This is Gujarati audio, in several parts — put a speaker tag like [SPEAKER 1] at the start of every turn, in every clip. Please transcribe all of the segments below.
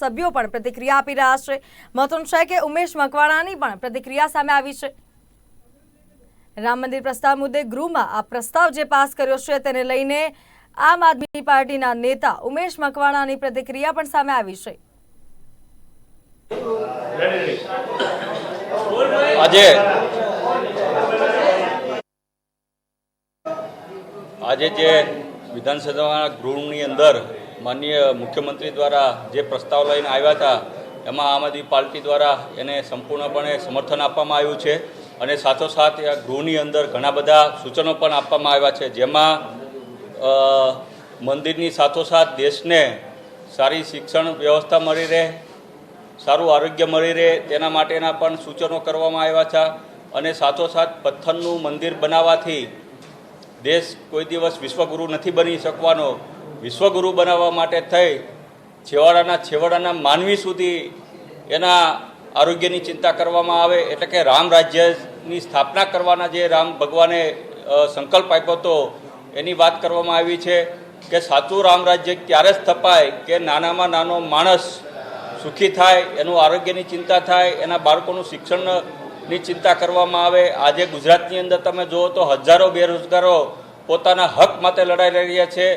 [SPEAKER 1] સભ્યો પણ પ્રતિક્રિયા આપી રહ્યા છે. મહત્વનું છે કે ઉમેશ મકવાણાની પણ પ્રતિક્રિયા સામે આવી છે. રામ મંદિર પ્રસ્તાવ મુદ્દે ગૃહમાં આ પ્રસ્તાવ જે પાસ કર્યો છે તેને લઈને આમ આદમી પાર્ટીના નેતા ઉમેશ મકવાણાની પ્રતિક્રિયા પણ સામે આવી છે.
[SPEAKER 2] આજે આજે જે વિધાનસભાના ગૃહની અંદર માનનીય મુખ્યમંત્રી દ્વારા જે પ્રસ્તાવ લઈને આવ્યા હતા, એમાં આમ આદમી પાર્ટી દ્વારા એને સંપૂર્ણપણે સમર્થન આપવામાં આવ્યું છે અને સાથોસાથ ગૃહની અંદર ઘણા બધા સૂચનો પણ આપવામાં આવ્યા છે, જેમાં મંદિરની સાથોસાથ દેશને સારી શિક્ષણ વ્યવસ્થા મળી રહે, સારું આરોગ્ય મળી રહે, તેના માટેના પણ સૂચનો કરવામાં આવ્યા છે અને સાથોસાથ પથ્થરનું મંદિર બનાવવાથી દેશ કોઈ દિવસ વિશ્વગુરુ નથી બની શકવાનો વિશ્વગુરુ બનાવવા માટે થઈ, છેવાડાના છેવાડાના માનવી સુધી એના આરોગ્યની ચિંતા કરવામાં આવે, એટલે કે રામ રાજ્યની સ્થાપના કરવાના જે રામ ભગવાને સંકલ્પ આપ્યો હતો, એની વાત કરવામાં આવી છે કે સાચું રામ રાજ્ય ત્યારે જ થપાય કે નાનામાં નાનો માણસ સુખી થાય, એનું આરોગ્યની ચિંતા થાય, એના બાળકોનું શિક્ષણની ચિંતા કરવામાં આવે. આજે ગુજરાતની અંદર તમે જુઓ તો હજારો બેરોજગારો પોતાના હક માટે લડાઈ લડી રહ્યા છે.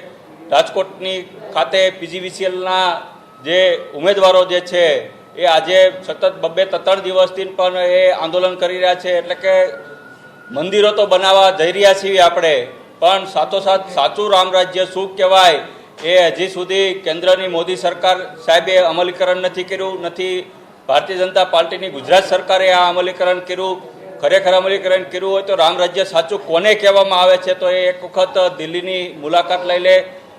[SPEAKER 2] રાજકોટની ખાતે પીજીવીસીએલના જે ઉમેદવારો જે છે, એ આજે સતત બબે ત્રણ દિવસથી પણ એ આંદોલન કરી રહ્યા છે. એટલે કે મંદિરો તો બનાવવા જઈ રહ્યા છીએ આપણે, પણ સાથોસાથ સાચું રામ રાજ્ય શું કહેવાય, એ હજી સુધી કેન્દ્રની મોદી સરકાર સાહેબે અમલીકરણ નથી કર્યું, નથી ભારતીય જનતા પાર્ટીની ગુજરાત સરકારે આ અમલીકરણ કર્યું, ખરેખર અમલીકરણ કર્યું હોય તો રામ રાજ્ય સાચું કોને કહેવામાં આવે છે? તો એ એક વખત દિલ્હીની મુલાકાત લઈ લે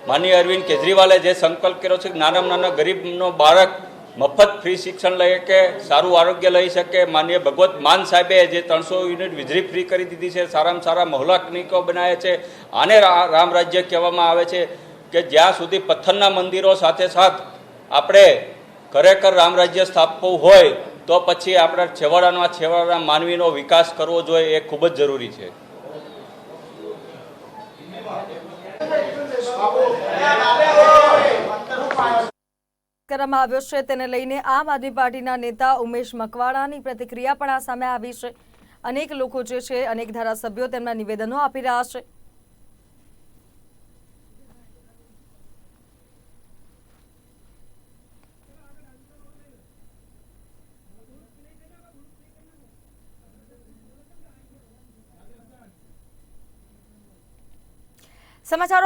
[SPEAKER 2] માનનીય અરવિંદ કેજરીવાલે જે સંકલ્પ કર્યો છે કે નાનામાં નાના ગરીબનો બાળક મફત ફ્રી શિક્ષણ લઈ શકે, સારું આરોગ્ય લઈ શકે, માનીય ભગવત માન સાહેબે જે ત્રણસો યુનિટ વીજળી ફ્રી કરી દીધી છે, સારામાં સારા મહોલ્લા ક્લિનિકો બનાવ્યા છે, આને રામ રાજ્ય કહેવામાં આવે છે કે જ્યાં સુધી પથ્થરના મંદિરો સાથે સાથ આપણે ખરેખર રામ રાજ્ય સ્થાપવું હોય તો પછી આપણા છેવાડાના છેવાડાના માનવીનો વિકાસ કરવો જોઈએ એ ખૂબ જ જરૂરી છે.
[SPEAKER 1] કરવામાં આવ્યો છે. તેને લઈને આમ આદમી પાર્ટીના નેતા ઉમેશ મકવાણાની પ્રતિક્રિયા પણ આ સામે આવી છે. અનેક લોકો જે છે, અનેક ધારાસભ્યો તેમના નિવેદનો આપી રહ્યા છે. સમાચારો